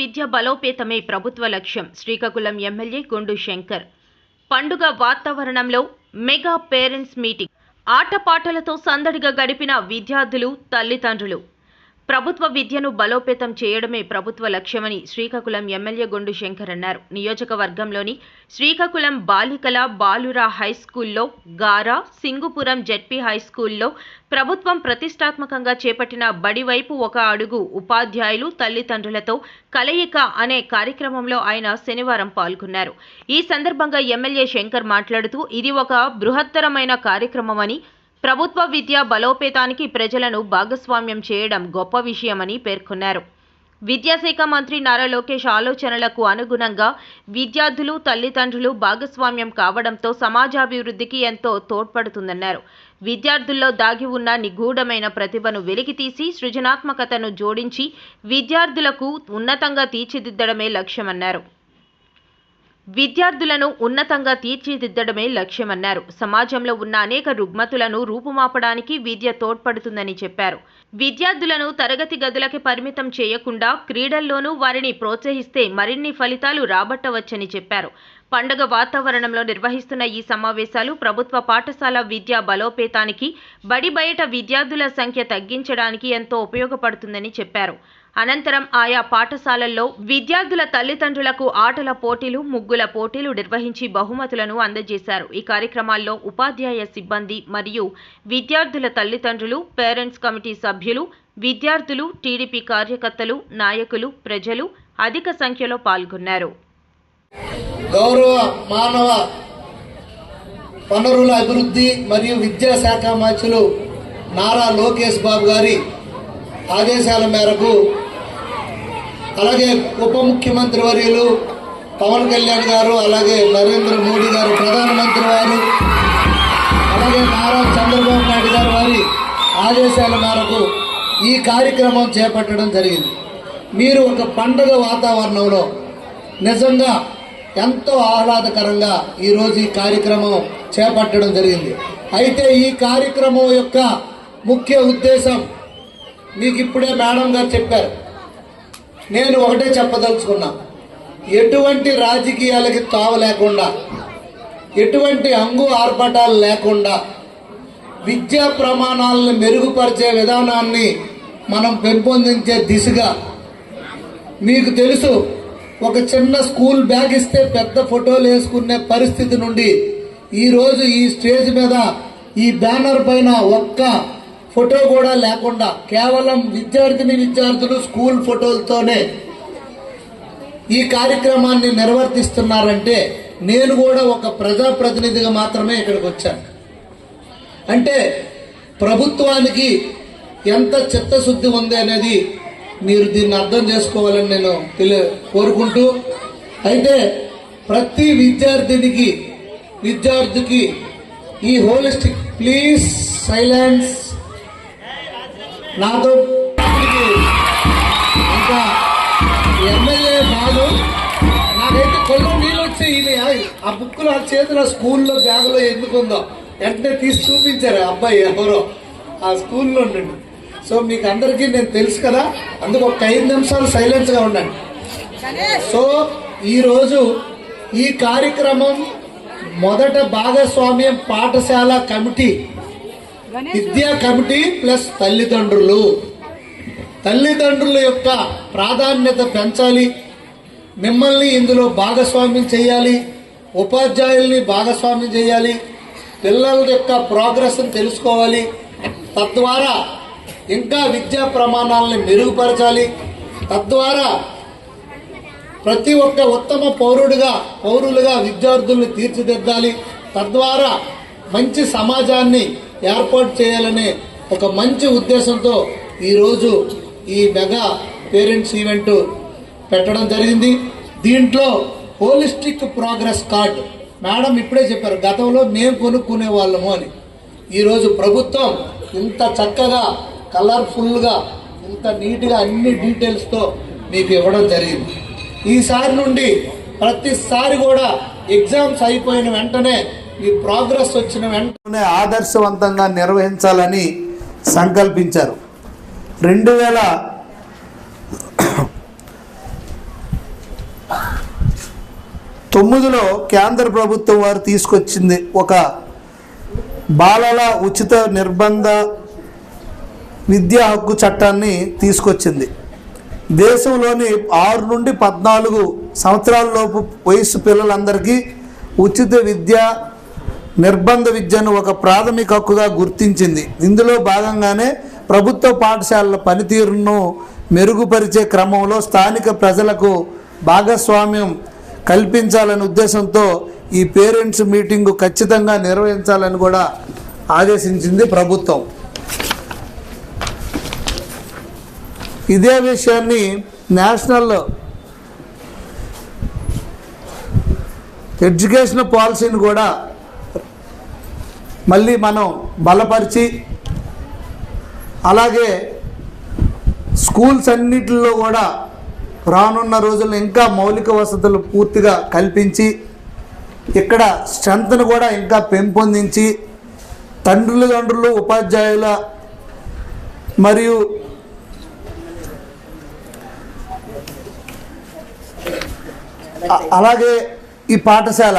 విద్య బలోపేతమే ప్రభుత్వ లక్ష్యం శ్రీకాకుళం ఎమ్మెల్యే గుండు శంకర్. పండుగ వాతావరణంలో మెగా పేరెంట్స్ మీటింగ్. ఆటపాటలతో సందడిగా గడిపిన విద్యార్థులు తల్లిదండ్రులు. ప్రభుత్వ విద్యను బలోపేతం చేయడమే ప్రభుత్వ లక్ష్యమని శ్రీకాకుళం ఎమ్మెల్యే గుండు శంకర్ అన్నారు. నియోజకవర్గంలోని శ్రీకాకుళం బాలికల బాలుర హై స్కూల్లో గారా సింగుపురం జెడ్పీ హై స్కూల్లో ప్రభుత్వం ప్రతిష్టాత్మకంగా చేపట్టిన బడివైపు ఒక అడుగు ఉపాధ్యాయులు తల్లిదండ్రులతో కలయిక అనే కార్యక్రమంలో ఆయన శనివారం పాల్గొన్నారు. ఈ సందర్భంగా ఎమ్మెల్యే శంకర్ మాట్లాడుతూ ఇది ఒక బృహత్తరమైన కార్యక్రమమని ప్రభుత్వ విద్య బలోపేతానికి ప్రజలను భాగస్వామ్యం చేయడం గొప్ప విషయమని పేర్కొన్నారు. విద్యాశాఖ మంత్రి నారా లోకేష్ ఆలోచనలకు అనుగుణంగా విద్యార్థులు తల్లిదండ్రులు భాగస్వామ్యం కావడంతో సమాజాభివృద్ధికి ఎంతో తోడ్పడుతుందన్నారు. విద్యార్థుల్లో దాగి ఉన్న నిగూఢమైన ప్రతిభను వెలికితీసి సృజనాత్మకతను జోడించి విద్యార్థులకు ఉన్నతంగా తీర్చిదిద్దడమే లక్ష్యమన్నారు. విద్యార్థులను ఉన్నతంగా తీర్చిదిద్దడమే లక్ష్యమన్నారు. సమాజంలో ఉన్న అనేక రుగ్మతులను రూపుమాపడానికి విద్య తోడ్పడుతుందని చెప్పారు. విద్యార్థులను తరగతి గదులకి పరిమితం చేయకుండా క్రీడల్లోనూ వారిని ప్రోత్సహిస్తే మరిన్ని ఫలితాలు రాబట్టవచ్చని చెప్పారు. పండగ వాతావరణంలో నిర్వహిస్తున్న ఈ సమావేశాలు ప్రభుత్వ పాఠశాల విద్య బలోపేతానికి బడి బయట విద్యార్థుల సంఖ్య తగ్గించడానికి ఎంతో ఉపయోగపడుతుందని చెప్పారు. అనంతరం ఆయా పాఠశాలల్లో విద్యార్థుల తల్లిదండ్రులకు ఆటల పోటీలు ముగ్గుల పోటీలు నిర్వహించి బహుమతులను అందజేశారు. ఈ కార్యక్రమాల్లో ఉపాధ్యాయ సిబ్బంది మరియు విద్యార్థుల తల్లిదండ్రులు పేరెంట్స్ కమిటీ సభ్యులు విద్యార్థులు టీడీపీ కార్యకర్తలు నాయకులు ప్రజలు అధిక సంఖ్యలో పాల్గొన్నారు. గౌరవ మానవ వనరుల అభివృద్ధి మరియు విద్యాశాఖ మంత్రులు నారా లోకేష్ బాబు గారి ఆదేశాల మేరకు అలాగే ఉప ముఖ్యమంత్రి వర్యులు పవన్ కళ్యాణ్ గారు అలాగే నరేంద్ర మోడీ గారు ప్రధానమంత్రి వారు అలాగే నారా చంద్రబాబు నాయుడు గారు వారి ఆదేశాల మేరకు ఈ కార్యక్రమం చేపట్టడం జరిగింది. మీరు ఒక పండగ వాతావరణంలో నిజంగా ఎంతో ఆహ్లాదకరంగా ఈరోజు ఈ కార్యక్రమం చేపట్టడం జరిగింది. అయితే ఈ కార్యక్రమం యొక్క ముఖ్య ఉద్దేశం మీకు ఇప్పుడే మేడం గారు చెప్పారు. నేను ఒకటే చెప్పదలుచుకున్నా. ఎటువంటి రాజకీయాలకి తావు లేకుండా ఎటువంటి అంగు ఆర్భటాలు లేకుండా విద్యా ప్రమాణాలను మెరుగుపరిచే విధానాన్ని మనం పెంపొందించే దిశగా మీకు తెలుసు ఒక చిన్న స్కూల్ బ్యాగ్ ఇస్తే పెద్ద ఫోటోలు వేసుకునే పరిస్థితి నుండి ఈరోజు ఈ స్టేజ్ మీద ఈ బ్యానర్ పైన ఒక్క ఫోటో కూడా లేకుండా కేవలం విద్యార్థిని విద్యార్థులు స్కూల్ ఫోటోలతోనే ఈ కార్యక్రమాన్ని నిర్వర్తిస్తున్నారంటే నేను కూడా ఒక ప్రజాప్రతినిధిగా మాత్రమే ఇక్కడికి వచ్చాను. అంటే ప్రభుత్వానికి ఎంత చిత్తశుద్ధి ఉంది అనేది మీరు దీన్ని అర్థం చేసుకోవాలని నేను తెలియ కోరుకుంటూ అయితే ప్రతి విద్యార్థినికి విద్యార్థికి ఈ హోలిస్టిక్ ప్లీజ్ సైలెన్స్ నాతో ఇంకా ఎమ్మెల్యే కాదు నాకైతే కొల్ల నీళ్ళు వచ్చాయి ఈయన ఆ బుక్కులు ఆ చేతిలో స్కూల్లో బ్యాగులో ఎందుకుందో. వెంటనే తీసి చూపించారు అబ్బాయి ఎవరో. ఆ స్కూల్లో ఉండండి. సో మీకు అందరికీ నేను తెలుసు కదా అందుకు ఒక ఐదు నిమిషాలు సైలెన్స్గా ఉండండి. సో ఈరోజు ఈ కార్యక్రమం మొదట భాగస్వామ్యం పాఠశాల కమిటీ విద్యా కమిటీ ప్లస్ తల్లిదండ్రులు. తల్లిదండ్రుల యొక్క ప్రాధాన్యత పెంచాలి. మిమ్మల్ని ఇందులో భాగస్వామ్యం చేయాలి. ఉపాధ్యాయుల్ని భాగస్వామ్యం చేయాలి. పిల్లల యొక్క ప్రోగ్రెస్ని తెలుసుకోవాలి. తద్వారా ఇంకా విద్యా ప్రమాణాలను మెరుగుపరచాలి. తద్వారా ప్రతి ఒక్క ఉత్తమ పౌరుడిగా పౌరులుగా విద్యార్థుల్ని తీర్చిదిద్దాలి. తద్వారా మంచి సమాజాన్ని ఏర్పాటు చేయాలనే ఒక మంచి ఉద్దేశంతో ఈరోజు ఈ మెగా పేరెంట్స్ ఈవెంట్ పెట్టడం జరిగింది. దీంట్లో హోలిస్టిక్ ప్రోగ్రెస్ కార్డు. మేడం ఇప్పుడే చెప్పారు గతంలో మేము కొనుక్కునే వాళ్ళము అని. ఈరోజు ప్రభుత్వం ఇంత చక్కగా కలర్ఫుల్గా ఇంత నీట్గా అన్ని డీటెయిల్స్తో మీకు ఇవ్వడం జరిగింది. ఈసారి నుండి ప్రతిసారి కూడా ఎగ్జామ్స్ అయిపోయిన వెంటనే ఈ ప్రోగ్రెస్ వచ్చిన వెంటనే ఆదర్శవంతంగా నిర్వహించాలని సంకల్పించారు. రెండు వేల తొమ్మిదిలో కేంద్ర ప్రభుత్వం వారు తీసుకొచ్చింది ఒక బాలల ఉచిత నిర్బంధ విద్యా హక్కు చట్టాన్ని తీసుకొచ్చింది. దేశంలోని ఆరు నుండి పద్నాలుగు సంవత్సరాల లోపు వయసు పిల్లలందరికీ ఉచిత విద్య నిర్బంధ విద్యను ఒక ప్రాథమిక హక్కుగా గుర్తించింది. ఇందులో భాగంగానే ప్రభుత్వ పాఠశాలల పనితీరును మెరుగుపరిచే క్రమంలో స్థానిక ప్రజలకు భాగస్వామ్యం కల్పించాలనే ఉద్దేశంతో ఈ పేరెంట్స్ మీటింగు ఖచ్చితంగా నిర్వహించాలని కూడా ఆదేశించింది ప్రభుత్వం. ఇదే విషయాన్ని నేషనల్ ఎడ్యుకేషన్ పాలసీని కూడా మళ్ళీ మనం బలపరిచి అలాగే స్కూల్స్ అన్నిటిలో కూడా రానున్న రోజుల్లో ఇంకా మౌలిక వసతులు పూర్తిగా కల్పించి ఇక్కడ స్ట్రెంత్ను కూడా ఇంకా పెంపొందించి తండ్రులు తండ్రులు ఉపాధ్యాయుల మరియు అలాగే ఈ పాఠశాల.